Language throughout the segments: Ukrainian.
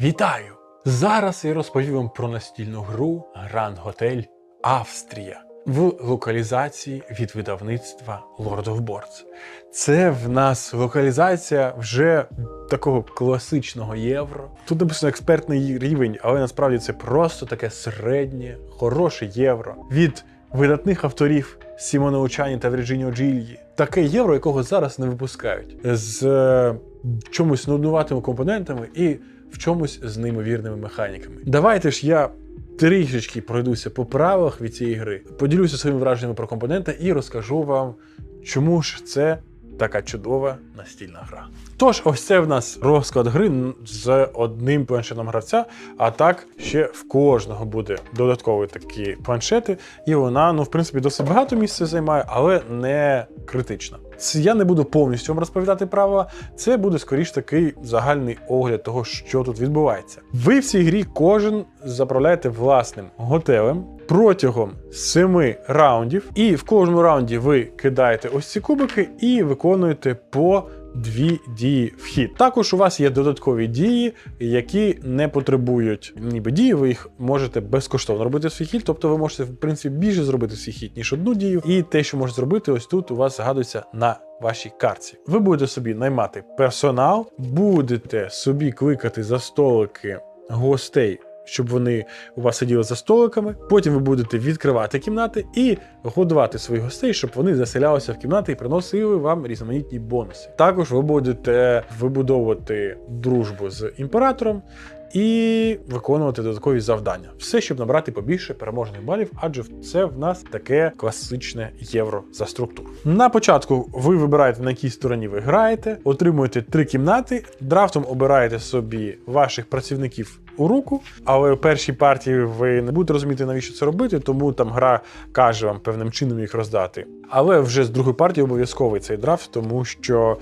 Вітаю! Зараз я розповім вам про настільну гру Grand Hotel Австрія в локалізації від видавництва Lord of Boards. Це в нас локалізація вже такого класичного євро. Тут написано експертний рівень, але насправді це просто таке середнє, хороше євро від видатних авторів Сімона Учані та Вірджиніо Джільї. Таке євро, якого зараз не випускають, з е, чомусь нуднуватими компонентами і в чомусь з неймовірними механіками. Давайте ж я трішечки пройдуся по правилах від цієї гри, поділюся своїми враженнями про компоненти і розкажу вам, чому ж це така чудова настільна гра. Тож, ось це в нас розклад гри з одним планшетом гравця, а так ще в кожного буде додаткові такі планшети, і вона, ну, в принципі, досить багато місця займає, але не критична. Я не буду повністю вам розповідати правила, це буде скоріш такий загальний огляд того, що тут відбувається. Ви в цій грі кожен заправляєте власним готелем протягом семи раундів, і в кожному раунді ви кидаєте ось ці кубики і виконуєте по дві дії в хід. Також у вас є додаткові дії, які не потребують ніби дії, ви їх можете безкоштовно робити в свій хід, тобто ви можете, в принципі, більше зробити в свій хід, ніж одну дію. І те, що можете зробити, ось тут у вас згадується на вашій картці. Ви будете собі наймати персонал, будете собі кликати за столики гостей. Щоб вони у вас сиділи за столиками, потім ви будете відкривати кімнати і годувати своїх гостей, щоб вони заселялися в кімнати і приносили вам різноманітні бонуси. Також ви будете вибудовувати дружбу з імператором і виконувати додаткові завдання. Все, щоб набрати побільше переможних балів, адже це в нас таке класичне євро за структуру. На початку ви вибираєте на якій стороні ви граєте, отримуєте три кімнати, драфтом обираєте собі ваших працівників у руку, але в першій партії ви не будете розуміти, навіщо це робити, тому там гра каже вам певним чином їх роздати. Але вже з другої партії обов'язковий цей драфт, тому що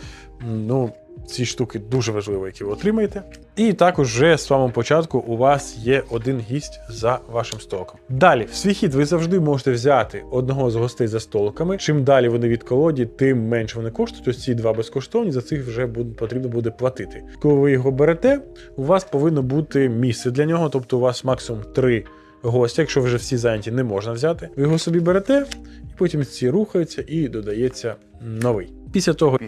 ну. Ці штуки дуже важливі, які ви отримаєте. І також вже з самого початку у вас є один гість за вашим столиком. Далі, в свій хід ви завжди можете взяти одного з гостей за столиками. Чим далі вони від колоді, тим менше вони коштують. Ось ці два безкоштовні, за цих вже потрібно буде платити. Коли ви його берете, у вас повинно бути місце для нього, тобто у вас максимум три гостя, якщо вже всі зайняті, не можна взяти. Ви його собі берете, і потім ці рухаються і додається новий. Після того,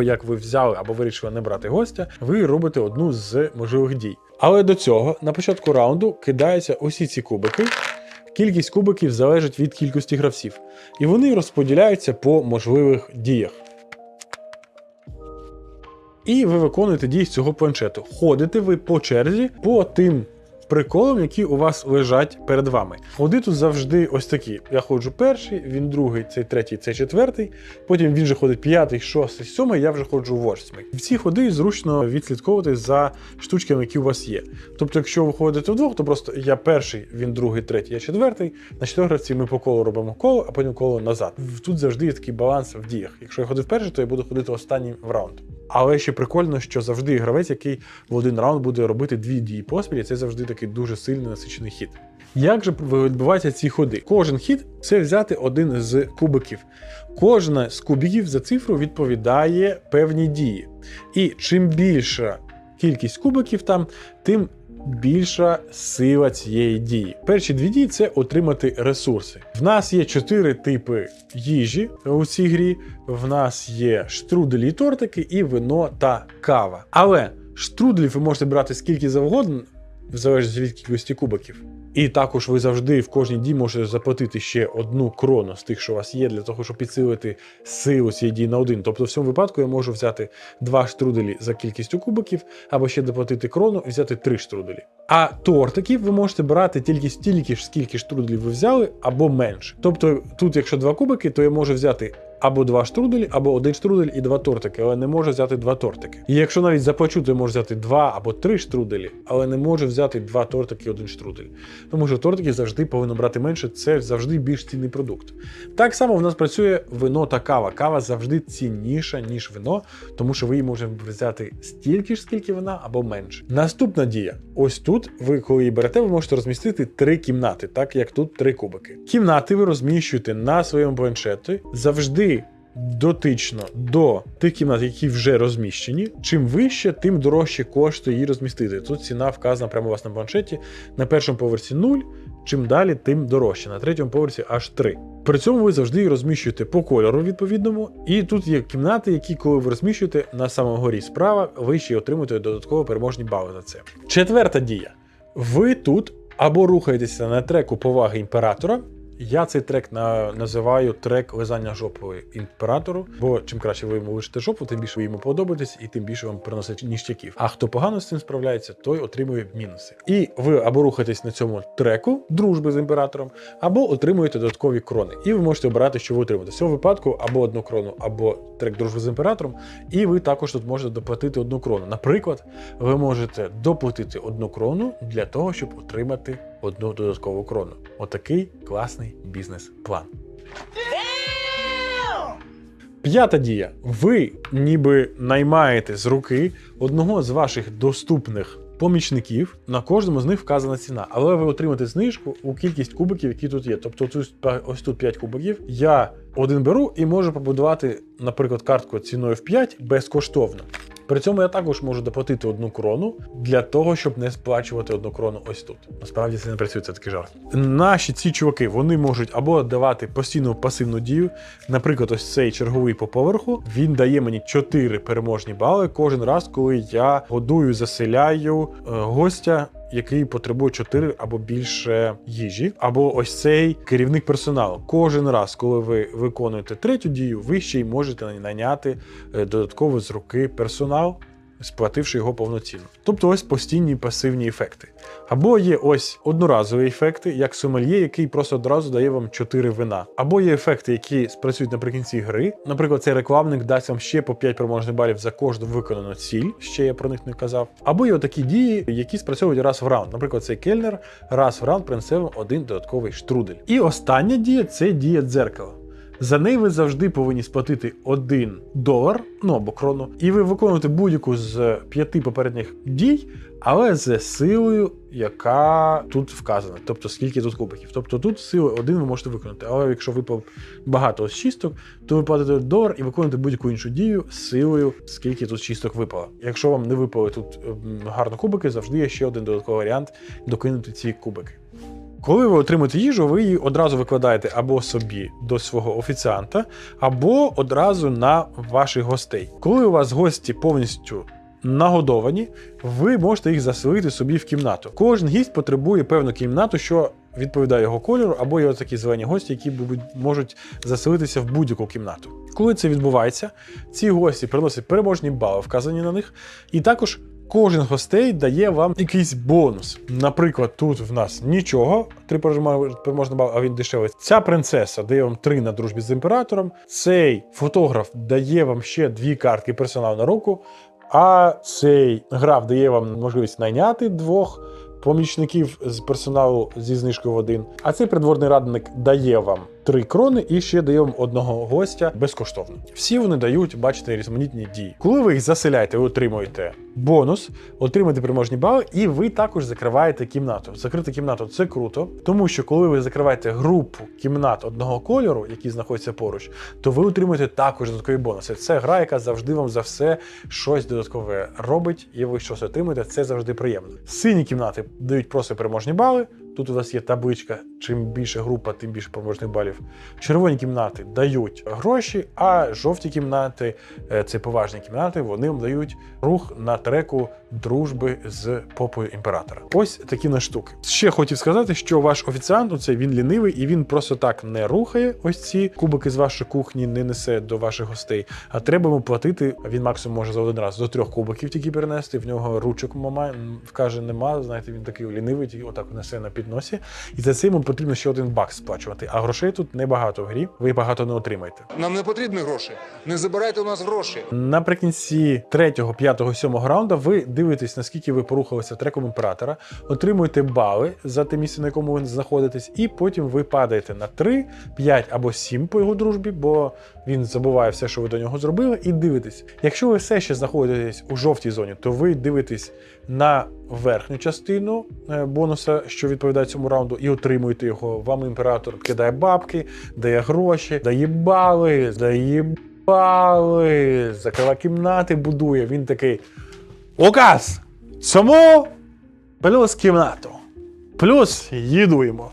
як ви взяли або вирішили не брати гостя, ви робите одну з можливих дій. Але до цього на початку раунду кидаються усі ці кубики. Кількість кубиків залежить від кількості гравців, і вони розподіляються по можливих діях. І ви виконуєте дії з цього планшету. Ходите ви по черзі по тим приколам, які у вас лежать перед вами. Ходи тут завжди ось такі. Я ходжу перший, він другий, цей третій, цей четвертий. Потім він же ходить п'ятий, шостий, сьомий, я вже ходжу восьмий. В ці ходи зручно відслідковувати за штучками, які у вас є. Тобто, якщо ви ходите вдвох, то просто я перший, він другий, третій, я четвертий. На чотирьох ми по колу робимо коло, а потім коло назад. Тут завжди є такий баланс в діях. Якщо я ходив перший, то я буду ходити останнім в раунд. Але ще прикольно, що завжди гравець, який в один раунд буде робити дві дії поспіль, це завжди такий дуже сильний насичений хід. Як же відбуваються ці ходи? Кожен хід це взяти один з кубиків. Кожна з кубиків за цифру відповідає певній дії. І чим більша кількість кубиків там, тим більша сила цієї дії. Перші дві дії це отримати ресурси. В нас є чотири типи їжі у цій грі. В нас є штруделі і тортики, і вино та кава. Але штруделів ви можете брати скільки завгодно, в залежності від кількості кубиків. І також ви завжди в кожній дії можете заплатити ще одну крону з тих, що у вас є, для того, щоб підсилити силу цієї дії на один. Тобто, в цьому випадку я можу взяти два штруделі за кількістю кубиків, або ще доплатити крону і взяти три штруделі. А тортиків ви можете брати тільки стільки ж, скільки штруделів ви взяли, або менше. Тобто, тут, якщо два кубики, то я можу взяти. Або два штруделі, або один штрудель і два тортики, але не можу взяти два тортики. І якщо навіть заплачу, то я можу взяти два або три штруделі, але не можу взяти два тортики і один штрудель. Тому що тортики завжди повинно брати менше, це завжди більш цінний продукт. Так само в нас працює вино та кава. Кава завжди цінніша, ніж вино, тому що ви її можете взяти стільки ж, скільки вина, або менше. Наступна дія: ось тут ви, коли її берете, ви можете розмістити три кімнати, так як тут три кубики. Кімнати ви розміщуєте на своєму планшеті завжди. Дотично до тих кімнат, які вже розміщені. Чим вище, тим дорожче коштує її розмістити. Тут ціна вказана прямо у вас на планшеті. На першому поверсі 0, чим далі, тим дорожче. На третьому поверсі аж 3. При цьому ви завжди розміщуєте по кольору відповідному. І тут є кімнати, які, коли ви розміщуєте на самому горі справа, ви ще й отримуєте додатково переможні бали за це. Четверта дія. Ви тут або рухаєтеся на треку поваги імператора. Я цей трек на, називаю трек лизання жопою імператору, бо чим краще ви йому лишите жопу, тим більше ви йому подобаєтесь і тим більше вам приносить ніштяків. А хто погано з цим справляється, той отримує мінуси. І ви або рухаєтесь на цьому треку дружби з імператором, або отримуєте додаткові крони. І ви можете обирати, що ви отримаєте. В цьому випадку або одну крону, або трек дружби з імператором. І ви також тут можете доплатити одну крону. Наприклад, ви можете доплатити одну крону для того, щоб отримати одну додаткову крону. Отакий класний бізнес-план. П'ята дія. Ви ніби наймаєте з руки одного з ваших доступних помічників. На кожному з них вказана ціна, але ви отримаєте знижку у кількість кубиків, які тут є. Тобто, ось тут 5 кубиків. Я один беру і можу побудувати, наприклад, картку ціною в 5 безкоштовно. При цьому я також можу доплатити одну крону для того, щоб не сплачувати одну крону ось тут. Насправді це не працює, це такий жарт. Наші ці чуваки вони можуть або давати постійну пасивну дію. Наприклад, ось цей черговий по поверху. Він дає мені 4 переможні бали кожен раз, коли я годую, заселяю е, гостя. Який потребує 4 або більше їжі, або ось цей керівник персоналу. Кожен раз, коли ви виконуєте третю дію, ви ще й можете найняти е, додатково з руки персонал, сплативши його повноцінно. Тобто ось постійні пасивні ефекти. Або є ось одноразові ефекти, як сомельє, який просто одразу дає вам 4 вина. Або є ефекти, які спрацюють наприкінці гри. Наприклад, цей рекламник дасть вам ще по 5 переможних балів за кожну виконану ціль, ще я про них не казав. Або є такі дії, які спрацьовують раз в раунд. Наприклад, цей кельнер раз в раунд принесе вам один додатковий штрудель. І остання дія це дія дзеркала. За неї ви завжди повинні сплатити 1 долар, ну або крону, і ви виконуєте будь-яку з п'яти попередніх дій, але з силою, яка тут вказана. Тобто скільки тут кубиків. Тобто тут сили один ви можете виконати. Але якщо випав багато з чисток, то ви платите долар і виконуєте будь-яку іншу дію з силою, скільки тут чисток випало. Якщо вам не випали тут ем, гарно кубики, завжди є ще один додатковий варіант докинути ці кубики. Коли ви отримуєте їжу, ви її одразу викладаєте або собі до свого офіціанта, або одразу на ваших гостей. Коли у вас гості повністю нагодовані, ви можете їх заселити собі в кімнату. Кожен гість потребує певну кімнату, що відповідає його кольору, або є такі зелені гості, які можуть заселитися в будь-яку кімнату. Коли це відбувається, ці гості приносять переможні бали, вказані на них, і також Кожен гостей дає вам якийсь бонус. Наприклад, тут в нас нічого, три переможні бали, а він дешевий. Ця принцеса дає вам три на дружбі з імператором. Цей фотограф дає вам ще дві картки персоналу на руку. А цей граф дає вам можливість найняти двох помічників з персоналу зі знижкою в один. А цей придворний радник дає вам три крони і ще дає вам одного гостя безкоштовно. Всі вони дають, бачите, різноманітні дії. Коли ви їх заселяєте, ви отримуєте бонус, отримуєте переможні бали, і ви також закриваєте кімнату. Закрити кімнату це круто, тому що коли ви закриваєте групу кімнат одного кольору, які знаходяться поруч, то ви отримуєте також додаткові бонуси. Це гра, яка завжди вам за все щось додаткове робить, і ви щось отримуєте. Це завжди приємно. Сині кімнати дають просто переможні бали. Тут у вас є табличка. Чим більше група, тим більше поможних балів. Червоні кімнати дають гроші, а жовті кімнати е, це поважні кімнати. Вони вам дають рух на треку дружби з попою імператора. Ось такі на штуки. Ще хотів сказати, що ваш офіціант оцей він лінивий і він просто так не рухає. Ось ці кубики з вашої кухні не несе до ваших гостей. А треба йому платити. Він максимум може за один раз до трьох кубиків тільки перенести. В нього ручок мама каже, нема. Знаєте, він такий лінивий, тільки отак несе на підносі. І за це йому потрібно ще один бак сплачувати. А грошей тут небагато в грі. Ви багато не отримаєте. Нам не потрібні гроші. Не забирайте у нас гроші. Наприкінці третього, п'ятого, сьомого раунду ви дивитесь дивитесь, наскільки ви порухалися треком імператора, отримуєте бали за те місце, на якому ви знаходитесь, і потім ви падаєте на 3, 5 або 7 по його дружбі, бо він забуває все, що ви до нього зробили, і дивитесь. Якщо ви все ще знаходитесь у жовтій зоні, то ви дивитесь на верхню частину е, бонуса, що відповідає цьому раунду, і отримуєте його. Вам імператор кидає бабки, дає гроші, дає бали, дає бали, закрива кімнати будує. Він такий. Указ! Цьому плюс кімнату. Плюс їдуємо.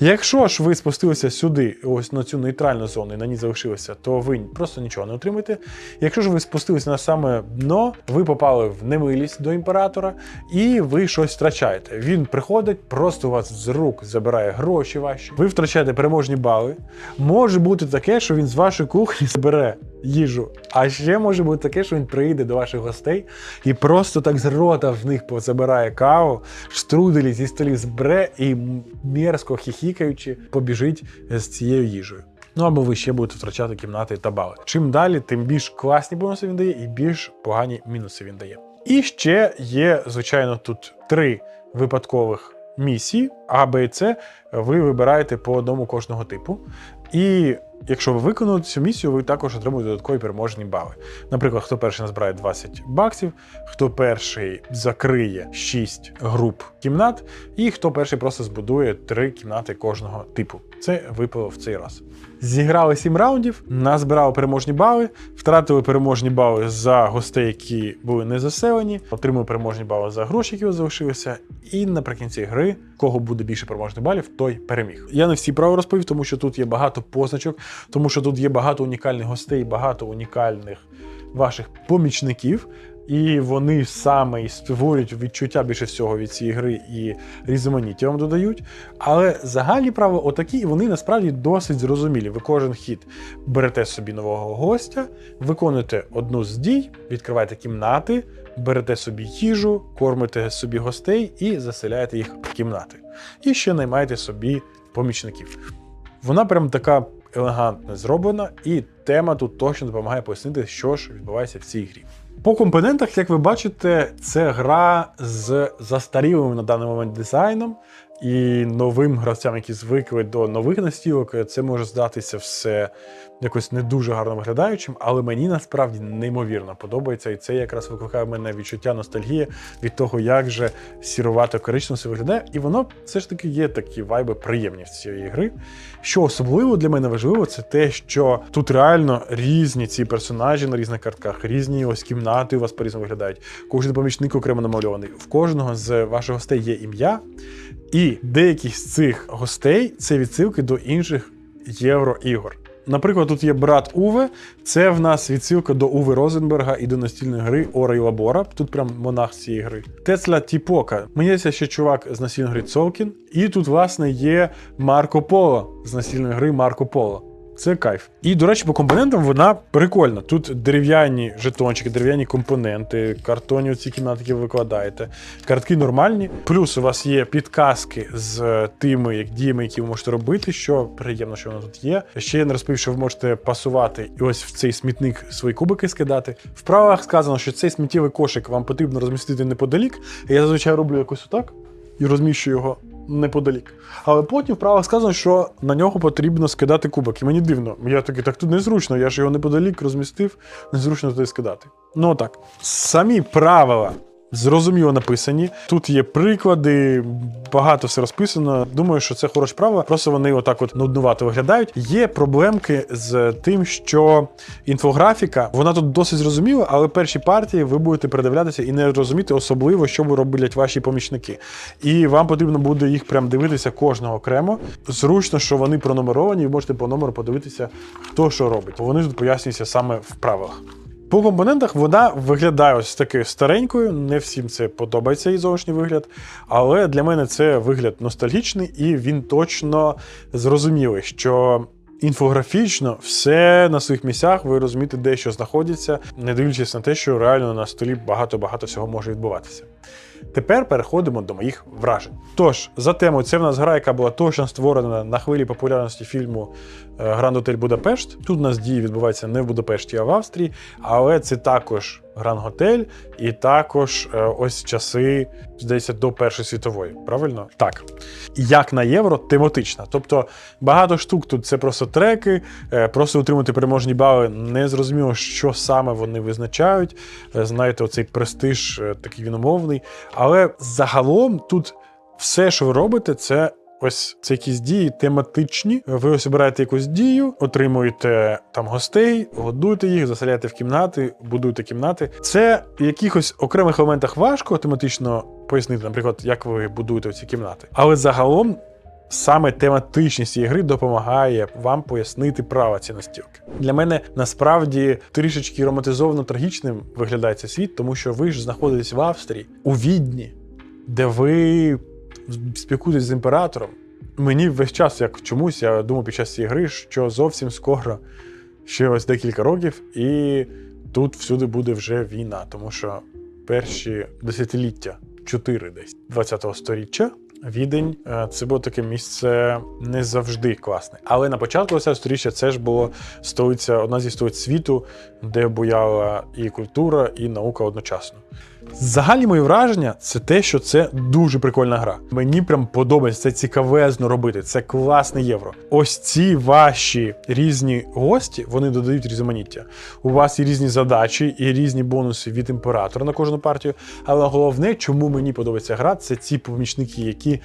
Якщо ж ви спустилися сюди, ось на цю нейтральну зону і на ній залишилися, то ви просто нічого не отримаєте. Якщо ж ви спустилися на саме дно, ви попали в немилість до імператора і ви щось втрачаєте. Він приходить, просто у вас з рук забирає гроші ваші. Ви втрачаєте переможні бали. Може бути таке, що він з вашої кухні збере їжу. А ще може бути таке, що він приїде до ваших гостей і просто так з рота в них позабирає каву, штруделі зі столів збере і мерзко хіхікаючи побіжить з цією їжею. Ну або ви ще будете втрачати кімнати та бали. Чим далі, тим більш класні бонуси він дає, і більш погані мінуси він дає. І ще є, звичайно, тут три випадкових місії А, Б і С. Ви вибираєте по одному кожного типу. І якщо ви виконуєте цю місію, ви також отримуєте додаткові переможні бали. Наприклад, хто перший назбирає 20 баксів, хто перший закриє 6 груп кімнат, і хто перший просто збудує 3 кімнати кожного типу. Це випало в цей раз. Зіграли 7 раундів, назбирали переможні бали, втратили переможні бали за гостей, які були не заселені, отримали переможні бали за гроші, які залишилися. І наприкінці гри, кого буде більше переможних балів, той переміг. Я не всі право розповів, тому що тут є багато позначок, тому що тут є багато унікальних гостей, багато унікальних ваших помічників. І вони саме створюють відчуття більше всього від цієї гри і різноманіття вам додають. Але загальні правила отакі, і вони насправді досить зрозумілі. Ви кожен хід берете собі нового гостя, виконуєте одну з дій, відкриваєте кімнати, берете собі їжу, кормите собі гостей і заселяєте їх в кімнати. І ще наймаєте собі помічників. Вона прям така елегантно зроблена, і тема тут точно допомагає пояснити, що ж відбувається в цій грі. По компонентах, як ви бачите, це гра з застарілим на даний момент дизайном і новим гравцям, які звикли до нових настілок, це може здатися все якось не дуже гарно виглядаючим, але мені насправді неймовірно подобається, і це якраз викликає в мене відчуття ностальгії від того, як же сірувато коричнево виглядає. І воно все ж таки є такі вайби приємні в цієї гри. Що особливо для мене важливо, це те, що тут реально різні ці персонажі на різних картках, різні ось кімнати у вас по-різному виглядають. Кожен помічник окремо намальований. В кожного з ваших гостей є ім'я, і деякі з цих гостей це відсилки до інших євроігор. Наприклад, тут є брат Уве, це в нас відсилка до Уви Розенберга і до настільної гри Ора і Лабора. Тут прям монах цієї гри. Тесла Тіпока. Мені здається, ще чувак з настільної гри Цолкін. І тут, власне, є Марко Поло з настільної гри Марко Поло. Це кайф. І, до речі, по компонентам вона прикольна. Тут дерев'яні жетончики, дерев'яні компоненти, картонні ці кімнати, ви викладаєте. Картки нормальні. Плюс у вас є підказки з тими як діями, які ви можете робити, що приємно, що воно тут є. Ще я не розповів, що ви можете пасувати і ось в цей смітник свої кубики скидати. В правилах сказано, що цей сміттєвий кошик вам потрібно розмістити неподалік. Я зазвичай роблю якось отак і розміщую його неподалік. Але потім в правилах сказано, що на нього потрібно скидати кубок. І мені дивно. Я такий, так тут незручно, я ж його неподалік розмістив, незручно туди скидати. Ну так. Самі правила. Зрозуміло написані. Тут є приклади, багато все розписано. Думаю, що це хороші правила. Просто вони отак от нуднувато виглядають. Є проблемки з тим, що інфографіка, вона тут досить зрозуміла, але перші партії ви будете передивлятися і не розуміти особливо, що роблять ваші помічники. І вам потрібно буде їх прям дивитися кожного окремо. Зручно, що вони пронумеровані, ви можете по номеру подивитися, хто що робить. Вони тут пояснюються саме в правилах. По компонентах вона виглядає ось такою старенькою. Не всім це подобається її зовнішній вигляд. Але для мене це вигляд ностальгічний, і він точно зрозумілий, що інфографічно все на своїх місцях, ви розумієте, де що знаходиться, не дивлячись на те, що реально на столі багато-багато всього може відбуватися. Тепер переходимо до моїх вражень. Тож, за темою, це в нас гра, яка була точно створена на хвилі популярності фільму Гранд Отель Будапешт. Тут у нас дії відбуваються не в Будапешті, а в Австрії, але це також Гран Готель, і також е, ось часи, здається, до Першої світової. Правильно? Так. Як на євро, тематична. Тобто багато штук тут це просто треки, е, просто отримати переможні бали. Не зрозуміло, що саме вони визначають. Е, Знаєте, оцей престиж такий він умовний. Але загалом тут все, що ви робите, це. Ось це якісь дії тематичні. Ви обираєте якусь дію, отримуєте там гостей, годуєте їх, заселяєте в кімнати, будуєте кімнати. Це в якихось окремих елементах важко тематично пояснити, наприклад, як ви будуєте ці кімнати. Але загалом саме тематичність цієї гри допомагає вам пояснити права ці настілки. Для мене насправді трішечки романтизовано трагічним виглядає цей світ, тому що ви ж знаходитесь в Австрії, у Відні, де ви спілкуєтесь з імператором. Мені весь час, як чомусь, я думав під час цієї гри, що зовсім скоро, ще ось декілька років, і тут всюди буде вже війна, тому що перші десятиліття, чотири десь 20-го сторіччя, Відень е, це було таке місце не завжди класне. Але на початку 20-го сторіччя це ж було столиця, одна зі столиць світу, де буяла і культура, і наука одночасно. Загальні мої враження це те, що це дуже прикольна гра. Мені прям подобається це цікавезно робити. Це класне євро. Ось ці ваші різні гості вони додають різноманіття. У вас є різні задачі і різні бонуси від імператора на кожну партію. Але головне, чому мені подобається гра, це ці помічники, які.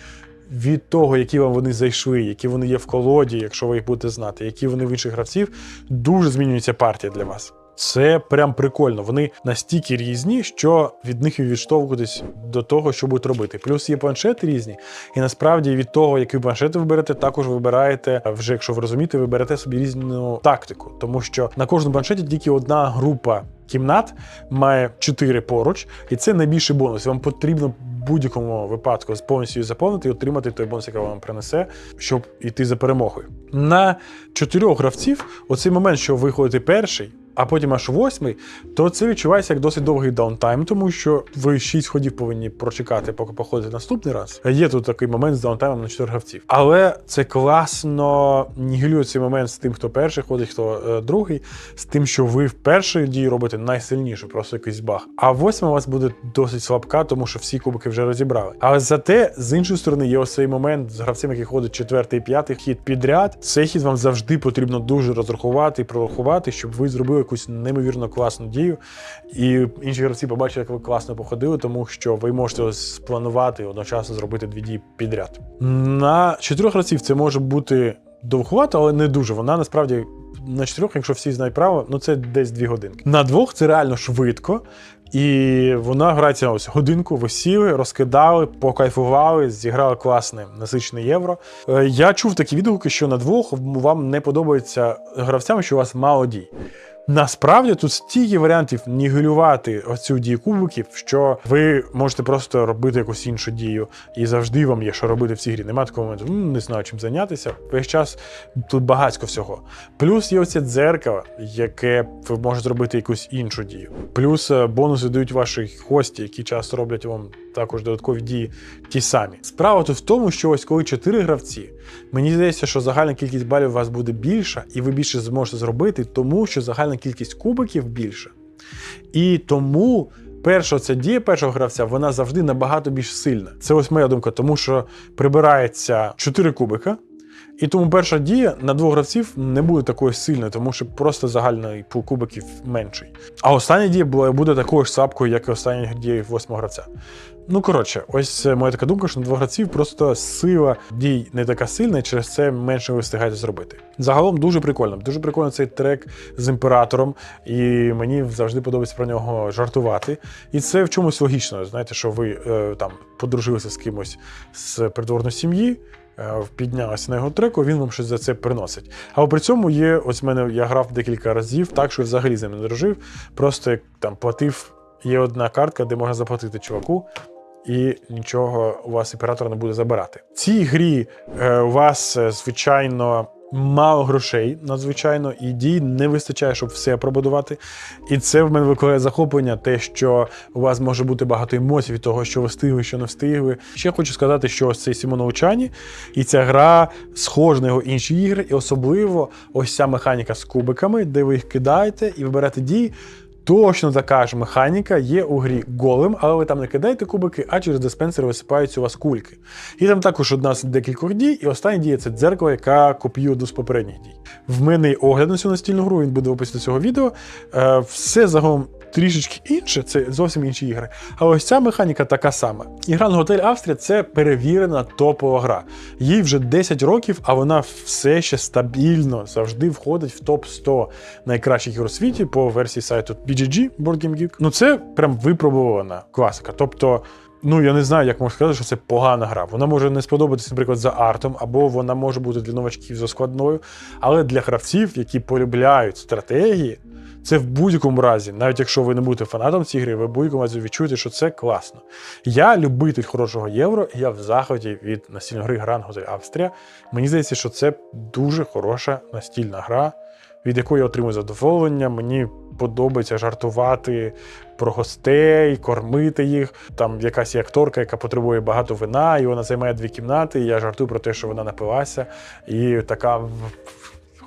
Від того, які вам вони зайшли, які вони є в колоді, якщо ви їх будете знати, які вони в інших гравців, дуже змінюється партія для вас. Це прям прикольно. Вони настільки різні, що від них і відштовхуватись до того, що будуть робити. Плюс є планшети різні, і насправді від того, який планшет ви берете, також вибираєте, вже якщо ви розумієте, ви берете собі різну тактику, тому що на кожному планшеті тільки одна група. Кімнат має 4 поруч, і це найбільший бонус. Вам потрібно будь-якому випадку повністю заповнити і отримати той бонус, який вам принесе, щоб йти за перемогою. На чотирьох гравців оцей момент, що ви ходите перший, а потім аж восьмий, то це відчувається як досить довгий даунтайм, тому що ви 6 ходів повинні прочекати, поки походите наступний раз. Є тут такий момент з даунтаймом на 4 гравців. Але це класно нігілює цей момент з тим, хто перший ходить, хто е, другий, з тим, що ви в першій дії робите найсильніше, просто якийсь баг. А восьма у вас буде досить слабка, тому що всі кубики вже розібрали. Але зате з іншої сторони є ось цей момент з гравцем, який ходить четвертий, п'ятий хід підряд. Цей хід вам завжди потрібно дуже розрахувати і прорахувати, щоб ви зробили якусь неймовірно класну дію. І інші гравці побачать, як ви класно походили, тому що ви можете спланувати одночасно зробити дві дії підряд. На чотирьох гравців це може бути довгувато, але не дуже. Вона насправді. На чотирьох, якщо всі знають право, ну це десь дві годинки. На двох це реально швидко, і вона грається ось годинку. Ви сіли, розкидали, покайфували, зіграли класне насичене євро. Е, Я чув такі відгуки, що на двох вам не подобається гравцям, що у вас мало дій. Насправді тут стільки варіантів нігелювати оцю дію кубиків, що ви можете просто робити якусь іншу дію, і завжди вам є що робити в цій грі. Немає такого моменту, не знаю чим зайнятися. Весь час тут багатько всього. Плюс є оце дзеркало, яке ви можете зробити якусь іншу дію. Плюс е, бонуси дають ваші гості, які часто роблять вам також додаткові дії ті самі. Справа тут в тому, що ось коли чотири гравці, мені здається, що загальна кількість балів у вас буде більша, і ви більше зможете зробити, тому що загальна кількість кубиків більша. І тому. Перша ця дія першого гравця, вона завжди набагато більш сильна. Це ось моя думка, тому що прибирається 4 кубика, і тому перша дія на двох гравців не буде такою сильною, тому що просто загальний пул кубиків менший. А остання дія буде такою ж сапкою, як і остання дія восьмого гравця. Ну коротше, ось моя така думка, що на двох гравців просто сила дій не така сильна, і через це менше ви встигаєте зробити. Загалом дуже прикольно. Дуже прикольно цей трек з імператором, і мені завжди подобається про нього жартувати. І це в чомусь логічно. Знаєте, що ви е, там подружилися з кимось з придворної сім'ї. е, Піднялися на його треку, він вам щось за це приносить. Але при цьому є, ось в мене я грав декілька разів, так що взагалі з ним не дружив. Просто як там платив, є одна картка, де можна заплатити чуваку, і нічого у вас імператор не буде забирати. В цій грі е, у вас, е, звичайно, мало грошей, надзвичайно, і дій не вистачає, щоб все пробудувати. І це в мене викликає захоплення, те, що у вас може бути багато емоцій від того, що ви встигли, що не встигли. Ще хочу сказати, що ось цей Сімон Учані, і ця гра схожа на його інші ігри, і особливо ось ця механіка з кубиками, де ви їх кидаєте і виберете дії. Точно така ж механіка є у грі голем, але ви там не кидаєте кубики, а через диспенсер висипаються у вас кульки. І там також одна з декількох дій, і остання дія це дзеркало, яка копіює одну з попередніх дій. В мене є огляд на цю настільну гру, він буде в описі цього відео. Е, все загалом трішечки інше, це зовсім інші ігри. А ось ця механіка така сама. І Гранд Готель Австрія це перевірена топова гра. Їй вже 10 років, а вона все ще стабільно завжди входить в топ 100 найкращих ігор у світі по версії сайту BGG Board Game Geek. Ну це прям випробувана класика. Тобто. Ну, я не знаю, як можна сказати, що це погана гра. Вона може не сподобатися, наприклад, за артом, або вона може бути для новачків за складною. Але для гравців, які полюбляють стратегії, це в будь-якому разі, навіть якщо ви не будете фанатом цієї гри, ви в будь-якому разі відчуєте, що це класно. Я любитель хорошого євро, я в захваті від настільної гри Grand Hotel Австрія. Мені здається, що це дуже хороша настільна гра, від якої я отримую задоволення. Мені подобається жартувати про гостей, кормити їх. Там якась є акторка, яка потребує багато вина, і вона займає дві кімнати. І я жартую про те, що вона напилася, і така.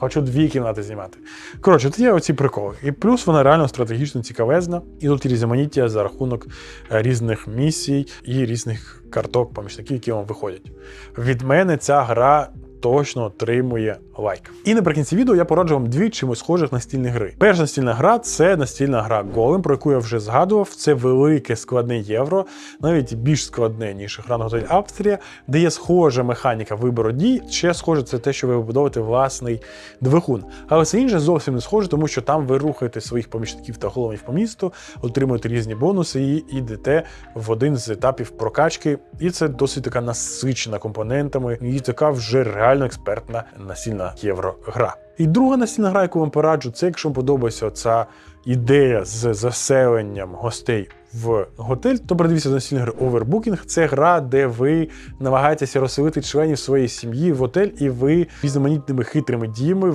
Хочу дві кімнати знімати. Коротше, тут є оці приколи. І плюс вона реально стратегічно цікавезна. І тут різноманіття за рахунок е, різних місій і різних карток, помічників, які вам виходять. Від мене ця гра точно отримує лайк. І наприкінці відео я пораджу вам дві чимось схожих настільні гри. Перша настільна гра це настільна гра Голем, про яку я вже згадував. Це велике складне євро, навіть більш складне, ніж Grand Hotel Австрія, де є схожа механіка вибору дій. Ще схоже, це те, що ви вибудовуєте власний двигун. Але це інше зовсім не схоже, тому що там ви рухаєте своїх помічників та головів по місту, отримуєте різні бонуси і йдете в один з етапів прокачки. І це досить така насичена компонентами, і така вже реально експертна настільна єврогра. І друга настільна гра, яку вам пораджу, це якщо вам подобається ця ідея з заселенням гостей в готель, то передивіться до настільної гри Overbooking. Це гра, де ви намагаєтеся розселити членів своєї сім'ї в готель, і ви різноманітними хитрими діями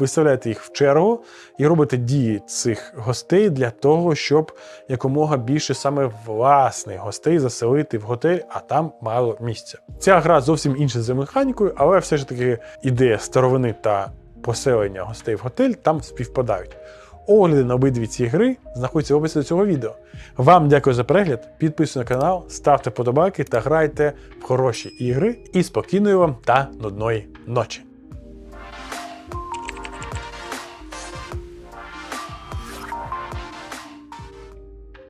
виставляєте їх в чергу і робите дії цих гостей для того, щоб якомога більше саме власних гостей заселити в готель, а там мало місця. Ця гра зовсім інша за механікою, але все ж таки ідея старовини та поселення гостей в готель там співпадають. Огляди на обидві ці гри знаходяться в описі до цього відео. Вам дякую за перегляд, підписуйтесь на канал, ставте подобайки та грайте в хороші ігри і спокійної вам та нудної ночі.